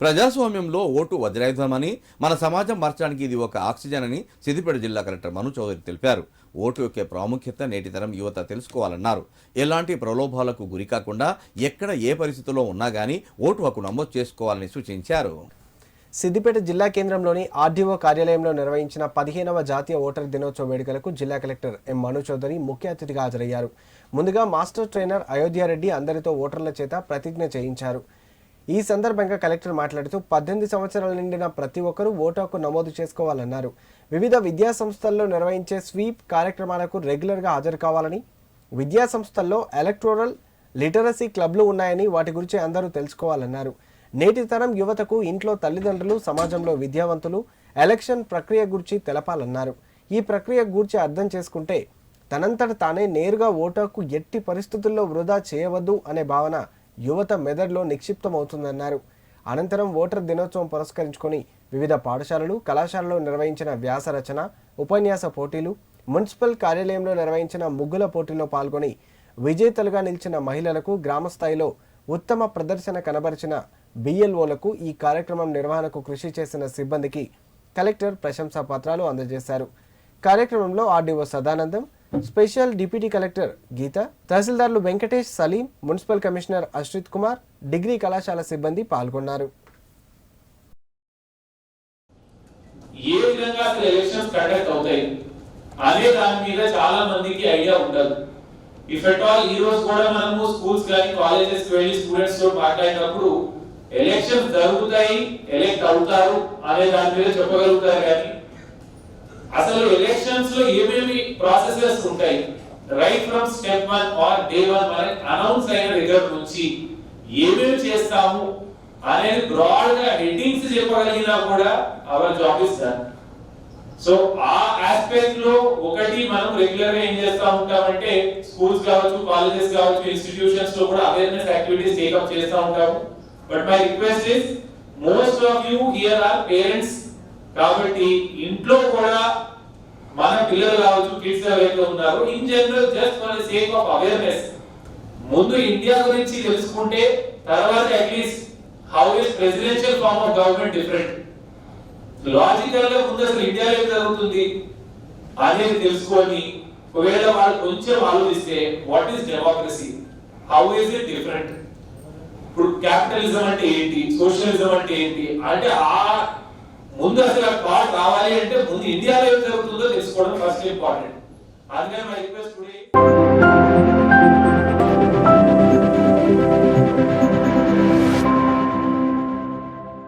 ప్రజాస్వామ్యంలో ఓటు వజ్రాయుధమని మన సమాజం మార్చడానికి ఇది ఒక ఆక్సిజన్ అని సిద్దిపేట జిల్లా కలెక్టర్ మను చౌదరి తెలిపారు. ఓటు యొక్క ప్రాముఖ్యత నేటి తరం యువత తెలుసుకోవాలన్నారు. ఎలాంటి ప్రలోభాలకు గురి కాకుండా ఎక్కడ ఏ పరిస్థితుల్లో ఉన్నా గానీ ఓటు హక్కు నమోదు చేసుకోవాలని సూచించారు. సిద్దిపేట జిల్లా కేంద్రంలోని ఆర్డీఓ కార్యాలయంలో నిర్వహించిన పదిహేనవ జాతీయ ఓటర్ దినోత్సవ వేడుకలకు జిల్లా కలెక్టర్ ఎం మను చౌదరి ముఖ్య అతిథిగా హాజరయ్యారు. ముందుగా మాస్టర్ ట్రైనర్ అయోధ్యారెడ్డి అందరితో ఓటర్ల చేత ప్రతిజ్ఞ చేయించారు. ఈ సందర్భంగా కలెక్టర్ మాట్లాడుతూ పద్దెనిమిది సంవత్సరాల నిండిన ప్రతి ఒక్కరూ ఓటు హక్కు నమోదు చేసుకోవాలన్నారు. వివిధ విద్యా సంస్థల్లో నిర్వహించే స్వీప్ కార్యక్రమాలకు రెగ్యులర్గా హాజరు కావాలని విద్యా సంస్థల్లో ఎలక్టోరల్ లిటరసీ క్లబ్లు ఉన్నాయని వాటి గురించి అందరూ తెలుసుకోవాలన్నారు. నేటి తరం యువతకు ఇంట్లో తల్లిదండ్రులు సమాజంలో విద్యావంతులు ఎలక్షన్ ప్రక్రియ గురించి తెలపాలన్నారు. ఈ ప్రక్రియ గురించి అర్థం చేసుకుంటే తనంతట తానే నేరుగా ఓటు హక్కు ఎట్టి పరిస్థితుల్లో వృధా చేయవద్దు అనే భావన యువత మెదడులో నిక్షిప్తమవుతుందన్నారు. అనంతరం ఓటర్ దినోత్సవం పురస్కరించుకొని వివిధ పాఠశాలలు కళాశాలలో నిర్వహించిన వ్యాస రచన ఉపన్యాస పోటీలు మున్సిపల్ కార్యాలయంలో నిర్వహించిన ముగ్గుల పోటీలో పాల్గొని విజేతలుగా నిలిచిన మహిళలకు గ్రామస్థాయిలో ఉత్తమ ప్రదర్శన కనబరిచిన బిఎల్ఓలకు ఈ కార్యక్రమం నిర్వహణకు కృషి చేసిన సిబ్బందికి కలెక్టర్ ప్రశంసా పత్రాలు అందజేశారు. కార్యక్రమంలో RDO Sadanandam special deputy collector Geetha తహసీల్దార్లు Venkatesh Saleem municipal commissioner Ashrith Kumar degree కళాశాల సిబ్బంది పాల్గొన్నారు. ఏ విధంగా అసలు ఎలక్షన్స్ కండక్ట్ అవుతాయి? అనే దాని మీద చాలా మందికి ఐడియా ఉండదు. ఇఫ్ ఎట్ ఆల్ ఈ రోజు కూడా మనము స్కూల్స్ కానీ కాలేజెస్ వెళ్ళి స్టూడెంట్స్తో మాట్లాడినప్పుడు ఎలక్షన్స్ జరుగుతాయి ఎలెక్ట్ అవుతారు అనే దాని మీద చెప్పగలుగుతారు కానీ అసలు ఎలక్షన్స్లో ఏమేమి ప్రాసెసెస్ ఉంటాయి? Right from step one or day one మనకి అనౌన్స్ అయిన దగ్గర నుంచి ఏమేమి చేస్తాము అనేది బ్రాడ్గా హెడ్డింగ్స్ చెప్పగలిగినా కూడా our job is done so ఆ ఆస్పెక్ట్లో ఒకటి మనం రెగ్యులర్గా ఏం చేస్తా ఉంటామంటే స్కూల్స్ కావచ్చు కాలేజెస్ కావచ్చు ఇన్స్టిట్యూషన్స్లో కూడా అవేర్నెస్ యాక్టివిటీస్ టేకప్ చేస్తా ఉంటాము. But my request is most of you here are parents కాబట్టి ఇంట్లో కూడా మన పిల్లలు కావచ్చు కిడ్స్ ఎవరైతే ఉన్నారు in general just for sake of awareness ముందు ఇండియా గురించి తెలుసుకుంటే తర్వాత at least how is presidential form of government different లాజికల్గా ముందు అసలు ఇండియాలో ఏం జరుగుతుంది? అనేది తెలుసుకొని ఒకవేళ వాళ్ళు కొంచెం ఆలోచిస్తే what is democracy how is it different ఇప్పుడు క్యాపిటలిజం అంటే ఏంటి? సోషలిజం అంటే ఏంటి? అంటే ఆ ముందు అసలు పాట రావాలి అంటే ముందు ఇండియాలో ఏం జరుగుతుందో తెలుసుకోవడం ఫస్ట్ ఇంపార్టెంట్ అందుకని మై రిక్వెస్ట్ టుడే